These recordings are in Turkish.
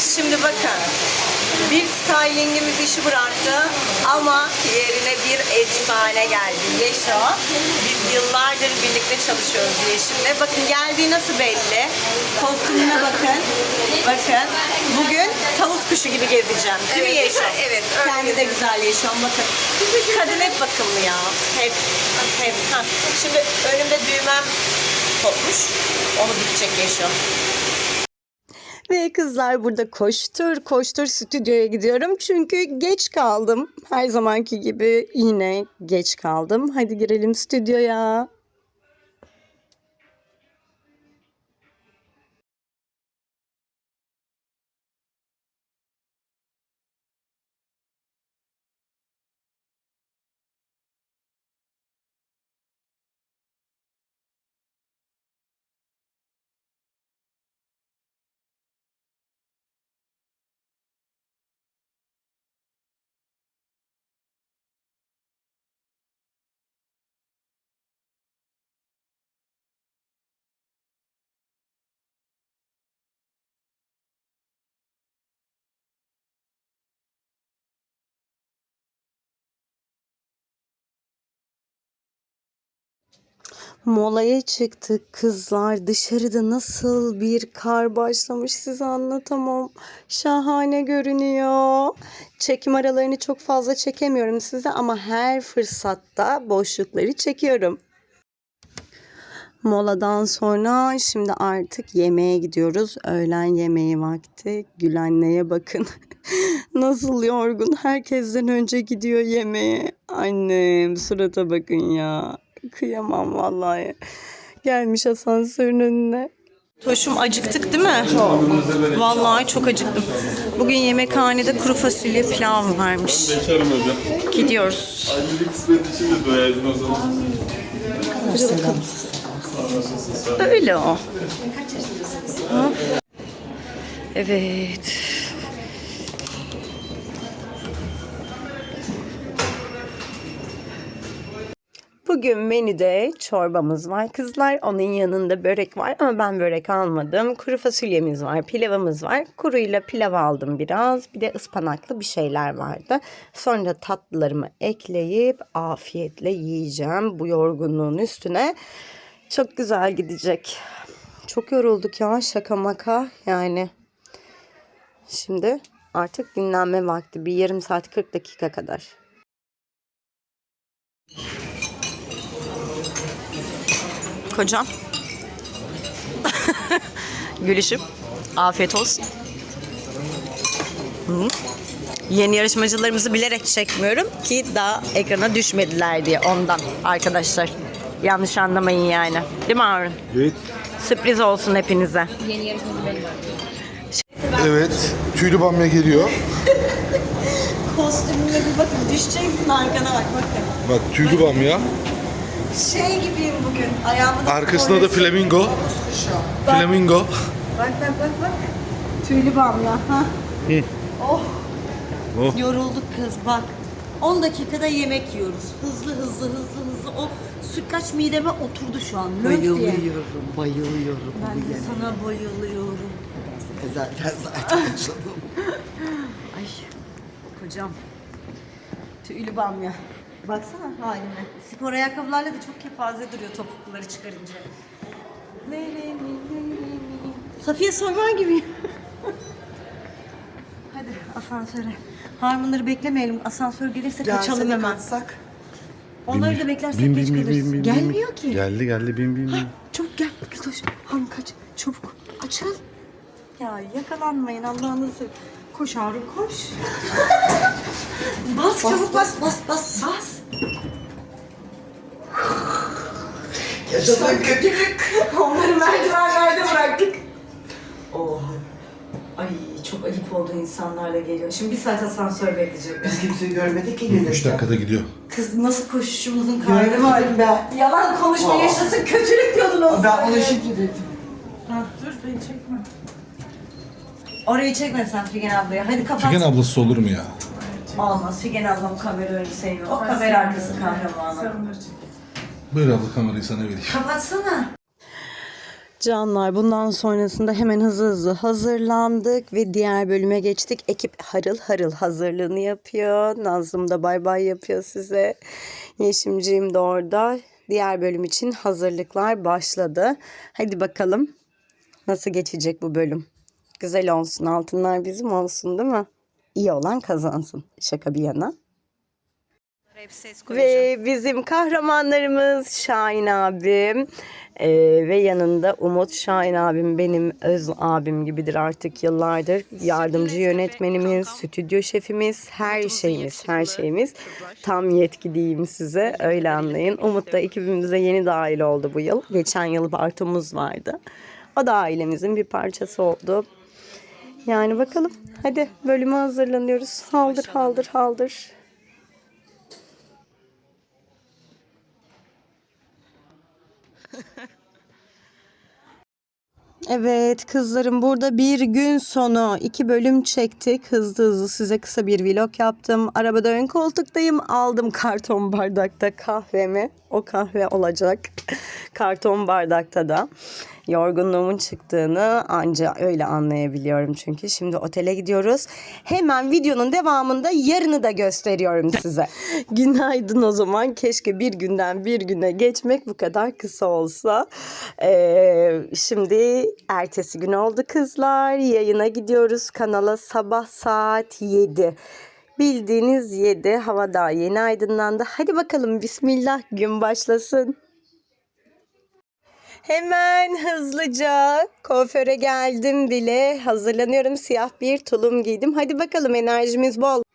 Şimdi bakın. Bir stylingimiz işi bıraktı ama yerine bir efsane geldi. Yeşo. Biz yıllardır birlikte çalışıyoruz Yeşim'le. Bakın geldiği nasıl belli. Kostümüne bakın. Bakın. Bugün tavus kuşu gibi gezeceğim. Değil mi Evet, Yeşo? evet, öyle Kendi de güzel Yeşom. Bakın. Kadın hep bakımlı ya. Hep. Hep. Ha. Şimdi önümde düğmem kopmuş. Onu dikecek Yeşo. Ve kızlar burada koştur koştur stüdyoya gidiyorum. Çünkü geç kaldım. Her zamanki gibi yine geç kaldım. Hadi girelim stüdyoya. Molaya çıktık kızlar. Dışarıda nasıl bir kar başlamış size anlatamam. Şahane görünüyor. Çekim aralarını çok fazla çekemiyorum size ama her fırsatta boşlukları çekiyorum. Moladan sonra şimdi artık yemeğe gidiyoruz. Öğlen yemeği vakti. Gülenle'ye bakın. Nasıl yorgun. Herkesten önce gidiyor yemeğe. Annem surata bakın ya. Kıyamam vallahi. Gelmiş asansörün önüne. Toşum acıktık değil mi? Vallahi çok acıktım. Bugün yemekhanede kuru fasulye pilav varmış. Gidiyoruz. Öyle o. Evet. Bugün menüde çorbamız var kızlar. Onun yanında börek var ama ben börek almadım. Kuru fasulyemiz var, pilavımız var. Kuruyla pilav aldım biraz. Bir de ıspanaklı bir şeyler vardı. Sonra tatlılarımı ekleyip afiyetle yiyeceğim bu yorgunluğun üstüne. Çok güzel gidecek. Çok yorulduk ya şaka maka yani. Şimdi artık dinlenme vakti. Bir yarım saat 40 dakika kadar. Kocam. Gülüşüm. Afiyet olsun. Hı. Yeni yarışmacılarımızı bilerek çekmiyorum ki daha ekrana düşmediler diye ondan arkadaşlar. Yanlış anlamayın yani. Değil mi Harun? Evet. Sürpriz olsun hepinize. Evet. Tüylü bamya geliyor. Kostümüne bir bakın. Düşeceksin arkana bak bakın. Bak tüylü bamya. Şey gibiyim bugün. Ayağımı da Arkasında da flamingo. Flamingo. Bak bak bak bak. Tüylü bamya. Ha. Oh. Oh. Yorulduk kız bak. 10 dakikada yemek yiyoruz. Hızlı hızlı hızlı hızlı. O sütlaç mideme oturdu şu an. Lök diye. Bayılıyorum, bayılıyorum. Ben de sana bayılıyorum. Zaten zaten canım. Ay kocam. Tüylü bamya. Baksana haline. Spor ayakkabılarla da çok kepaze duruyor topukluları çıkarınca. Ne ne ne ne ne ne. Safiye Soyman gibi. Hadi asansöre. Harmanları beklemeyelim. Asansör gelirse kaçalım hemen. kaçsak. Onları da beklersek Bin geç bin bin kalırız. bin bin. Gelmiyor ki. Geldi geldi bin bin bin. Çabuk gel. Kız Harun kaç. Çabuk. Açıl. Ya yakalanmayın Allah'ınızı. Koş Harun koş. bas, çabuk bas bas bas. Bas. Yaşasın kötülük. Onları merdivenlerde bıraktık. Oh. Ay çok ayıp oldu insanlarla geliyor. Şimdi bir saat asansör bekleyecek. Biz kimseyi görmedik ki 3 gelirken. dakikada gidiyor. Kız nasıl koşuşumuzun kaydı var. Ben. Yalan konuşma Aa. yaşasın kötülük diyordun o Ben ona şimdi dedim. Orayı çekme sen Figen ablaya. Hadi kapat. Figen ablası olur mu ya? Olmaz. Figen ablam kamera önü sevmiyor. O kamera arkası kahramanı. Buyur abla kamerayı sana vereyim. Kapatsana. Canlar bundan sonrasında hemen hızlı hızlı hazırlandık ve diğer bölüme geçtik. Ekip harıl harıl hazırlığını yapıyor. Nazlım da bay bay yapıyor size. Yeşimciğim de orada. Diğer bölüm için hazırlıklar başladı. Hadi bakalım nasıl geçecek bu bölüm. Güzel olsun altınlar bizim olsun değil mi? İyi olan kazansın. Şaka bir yana. Ve bizim kahramanlarımız Şahin abim ee, ve yanında Umut Şahin abim benim öz abim gibidir artık yıllardır. Yardımcı yönetmenimiz, stüdyo şefimiz, her şeyimiz, her şeyimiz. Tam yetki diyeyim size öyle anlayın. Umut da ekibimize yeni dahil oldu bu yıl. Geçen yıl Bartomuz vardı. O da ailemizin bir parçası oldu. Yani bakalım. Hadi bölüme hazırlanıyoruz. Haldır haldır haldır. Evet kızlarım burada bir gün sonu iki bölüm çektik. Hızlı hızlı size kısa bir vlog yaptım. Arabada ön koltuktayım. Aldım karton bardakta kahvemi. O kahve olacak. karton bardakta da. Yorgunluğumun çıktığını anca öyle anlayabiliyorum çünkü. Şimdi otele gidiyoruz. Hemen videonun devamında yarını da gösteriyorum size. Günaydın o zaman. Keşke bir günden bir güne geçmek bu kadar kısa olsa. Ee, şimdi ertesi gün oldu kızlar. Yayına gidiyoruz kanala sabah saat 7. Bildiğiniz 7 hava daha yeni aydınlandı. Hadi bakalım bismillah gün başlasın. Hemen hızlıca kuaföre geldim bile. Hazırlanıyorum. Siyah bir tulum giydim. Hadi bakalım enerjimiz bol.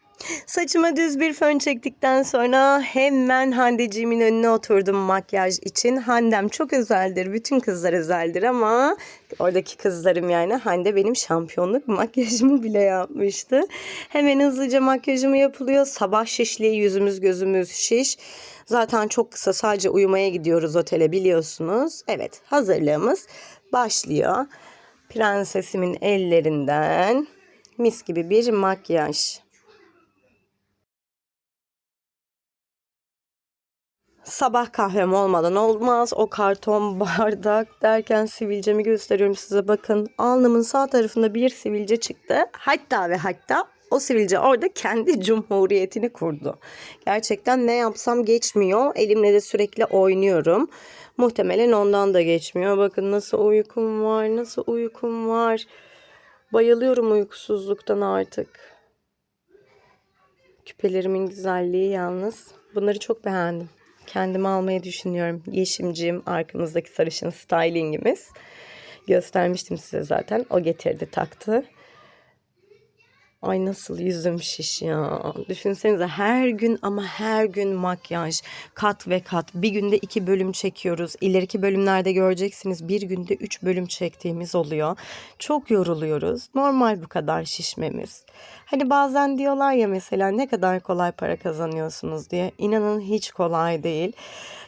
Saçıma düz bir fön çektikten sonra hemen Hande'ciğimin önüne oturdum makyaj için. Handem çok özeldir. Bütün kızlar özeldir ama oradaki kızlarım yani Hande benim şampiyonluk makyajımı bile yapmıştı. Hemen hızlıca makyajımı yapılıyor. Sabah şişliği yüzümüz gözümüz şiş. Zaten çok kısa sadece uyumaya gidiyoruz otele biliyorsunuz. Evet hazırlığımız başlıyor. Prensesimin ellerinden mis gibi bir makyaj. Sabah kahvem olmadan olmaz. O karton bardak derken sivilcemi gösteriyorum size. Bakın alnımın sağ tarafında bir sivilce çıktı. Hatta ve hatta o sivilce orada kendi cumhuriyetini kurdu. Gerçekten ne yapsam geçmiyor. Elimle de sürekli oynuyorum. Muhtemelen ondan da geçmiyor. Bakın nasıl uykum var, nasıl uykum var. Bayılıyorum uykusuzluktan artık. Küpelerimin güzelliği yalnız. Bunları çok beğendim. Kendime almayı düşünüyorum. Yeşimciğim arkamızdaki sarışın stylingimiz. Göstermiştim size zaten. O getirdi taktı. Ay nasıl yüzüm şiş ya. Düşünsenize her gün ama her gün makyaj. Kat ve kat. Bir günde iki bölüm çekiyoruz. İleriki bölümlerde göreceksiniz bir günde üç bölüm çektiğimiz oluyor. Çok yoruluyoruz. Normal bu kadar şişmemiz. Hani bazen diyorlar ya mesela ne kadar kolay para kazanıyorsunuz diye. İnanın hiç kolay değil.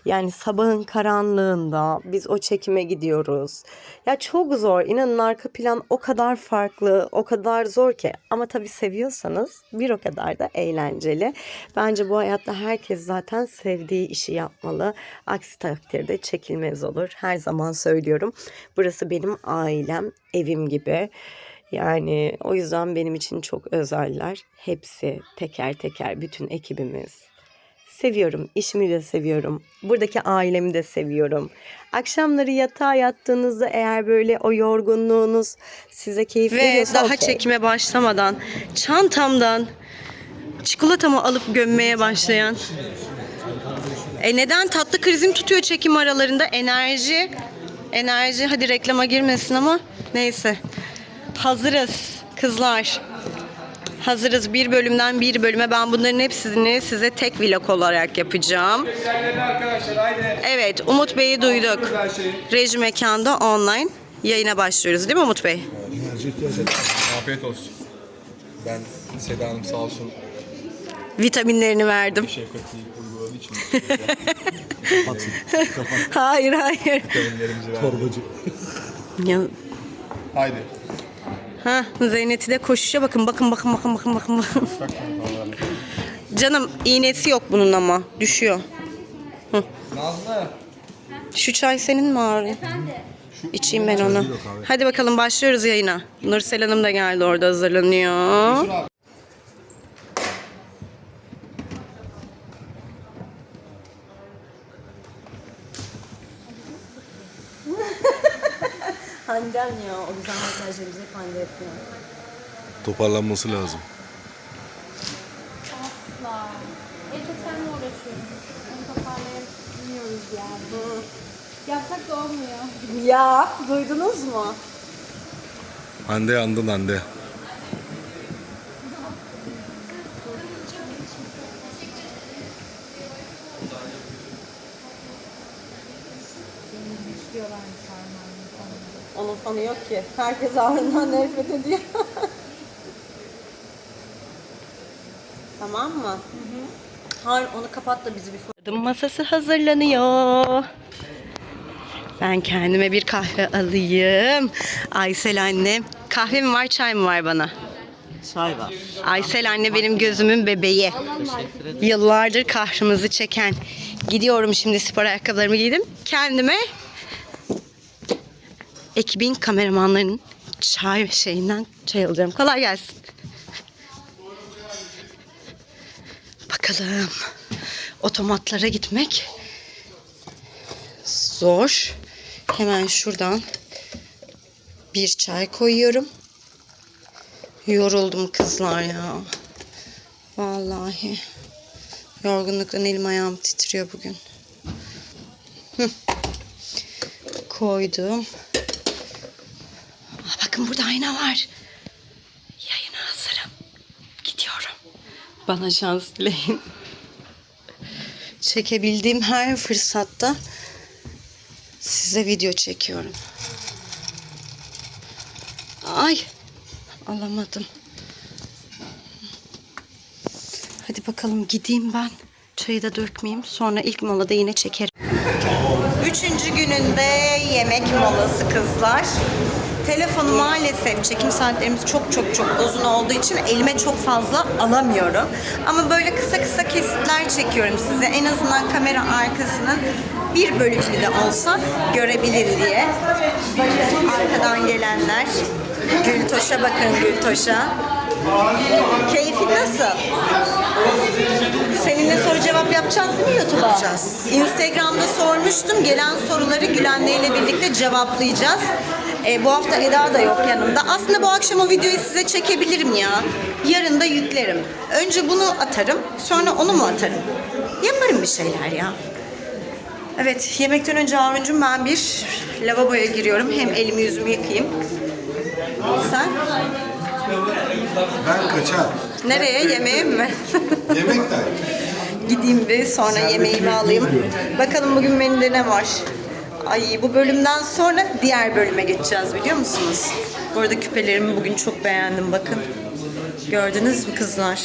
Yani sabahın karanlığında biz o çekime gidiyoruz. Ya çok zor. İnanın arka plan o kadar farklı, o kadar zor ki. Ama tabii seviyorsanız bir o kadar da eğlenceli. Bence bu hayatta herkes zaten sevdiği işi yapmalı. Aksi takdirde çekilmez olur. Her zaman söylüyorum. Burası benim ailem, evim gibi. Yani o yüzden benim için çok özeller. Hepsi teker teker bütün ekibimiz. Seviyorum. işimi de seviyorum. Buradaki ailemi de seviyorum. Akşamları yatağa yattığınızda eğer böyle o yorgunluğunuz size keyif Ve veriyorsa daha okey. çekime başlamadan çantamdan çikolatamı alıp gömmeye başlayan. E neden tatlı krizim tutuyor çekim aralarında? Enerji. Enerji hadi reklama girmesin ama neyse. Hazırız kızlar. Hazırız bir bölümden bir bölüme. Ben bunların hepsini size tek vlog olarak yapacağım. Evet Umut Bey'i duyduk. Reji mekanda online yayına başlıyoruz değil mi Umut Bey? Afiyet olsun. Ben Seda Hanım sağ olsun Vitaminlerini verdim. şefkati uyguladığı için Hayır hayır. vitaminlerimizi verdi. Torbacı. Ya, Haydi. Ha Zeynet'i de koşuşa bakın bakın bakın bakın bakın bakın. Canım iğnesi yok bunun ama düşüyor. Nazlı. Şu çay senin mi ağrıyor? İçeyim ben onu. Hadi bakalım başlıyoruz yayına. Nursel Hanım da geldi orada hazırlanıyor. Handan ya o güzel makyajları bize Hande yapıyor. Toparlanması lazım. Asla. En çok seninle uğraşıyoruz. Onu toparlayamıyoruz yani. Yapsak da olmuyor. Ya duydunuz mu? Hande andın Hande. Onun fanı yok ki. Herkes ağrından nefret ediyor. tamam mı? Har onu kapat da bizi bir Tadım masası hazırlanıyor. Ben kendime bir kahve alayım. Aysel anne. Kahve mi var çay mı var bana? Çay var. Aysel anne benim gözümün bebeği. Yıllardır kahrımızı çeken. Gidiyorum şimdi spor ayakkabılarımı giydim. Kendime ekibin kameramanlarının çay şeyinden çay alacağım. Kolay gelsin. Bakalım. Otomatlara gitmek zor. Hemen şuradan bir çay koyuyorum. Yoruldum kızlar ya. Vallahi. Yorgunluktan elim ayağım titriyor bugün. Hı. Koydum. Aa, bakın burada ayna var. Yayına hazırım. Gidiyorum. Bana şans dileyin. Çekebildiğim her fırsatta size video çekiyorum. Ay alamadım. Hadi bakalım gideyim ben. Çayı da dökmeyeyim. Sonra ilk molada yine çekerim. Üçüncü gününde yemek molası kızlar. Telefonu maalesef çekim saatlerimiz çok çok çok uzun olduğu için elime çok fazla alamıyorum. Ama böyle kısa kısa kesitler çekiyorum size. En azından kamera arkasının bir bölümünü de olsa görebilir diye. Arkadan gelenler. Gültoş'a bakın Gültoş'a. Keyfin nasıl? Seninle soru cevap yapacağız değil mi YouTube'a? Yapacağız. Instagram'da sormuştum. Gelen soruları Gülen'le ile birlikte cevaplayacağız. Ee, bu hafta Eda da yok yanımda. Aslında bu akşam o videoyu size çekebilirim ya. Yarın da yüklerim. Önce bunu atarım. Sonra onu mu atarım? Yaparım bir şeyler ya. Evet, yemekten önce Harun'cum ben bir lavaboya giriyorum. Hem elimi yüzümü yıkayayım. Sen? Ben kaçar. Nereye? Yemeğe mi? Yemekten. Gideyim bir sonra yemeğimi alayım. Bakalım bugün menüde ne var? Ay bu bölümden sonra diğer bölüme geçeceğiz biliyor musunuz? Bu arada küpelerimi bugün çok beğendim bakın. Gördünüz mü kızlar?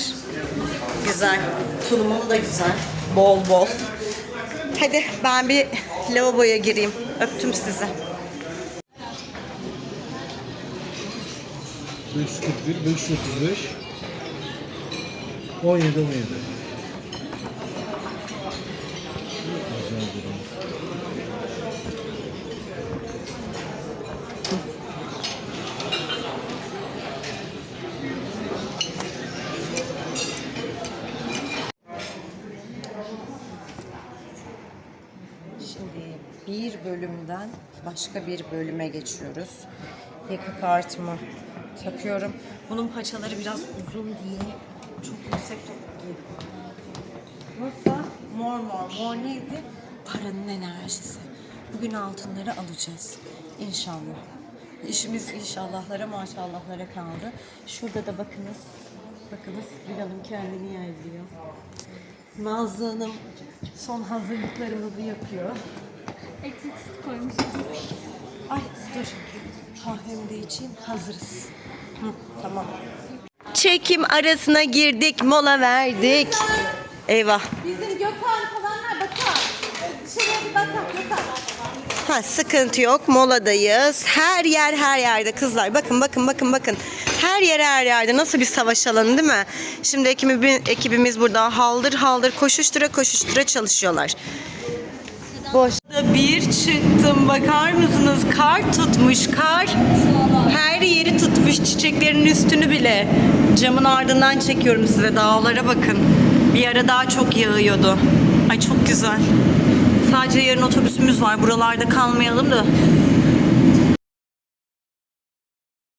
Güzel. Tulumum da güzel. Bol bol. Hadi ben bir lavaboya gireyim. Öptüm sizi. 541, 535, 17, 17. Şimdi bir bölümden başka bir bölüme geçiyoruz. Yaka kartımı takıyorum. Bunun paçaları biraz uzun diye çok yüksek topluyor. Nasıl? Mor mor. Mor neydi? Paranın enerjisi. Bugün altınları alacağız. İnşallah. İşimiz inşallahlara maşallahlara kaldı. Şurada da bakınız. Bakınız Gül Hanım kendini yerliyor. Nazlı Hanım son hazırlıklarımızı yapıyor. Koymuşuz. Ay dur. Kahvemi de içeyim. Hazırız. Hı, tamam. Çekim arasına girdik, mola verdik. Eyvah. Bizim Gökhan falanlar bakar. Dışarıya bir bakar Gökhan. Ha sıkıntı yok. Moladayız. Her yer her yerde kızlar. Bakın bakın bakın bakın. Her yer her yerde. Nasıl bir savaş alanı değil mi? Şimdi ekibimiz, ekibimiz burada haldır haldır koşuştura koşuştura çalışıyorlar. Boş. Bir çıktım bakar mısınız? Kar tutmuş kar. Her yeri tutmuş çiçeklerin üstünü bile. Camın ardından çekiyorum size dağlara bakın. Bir ara daha çok yağıyordu. Ay çok güzel. Sadece yarın otobüsümüz var. Buralarda kalmayalım da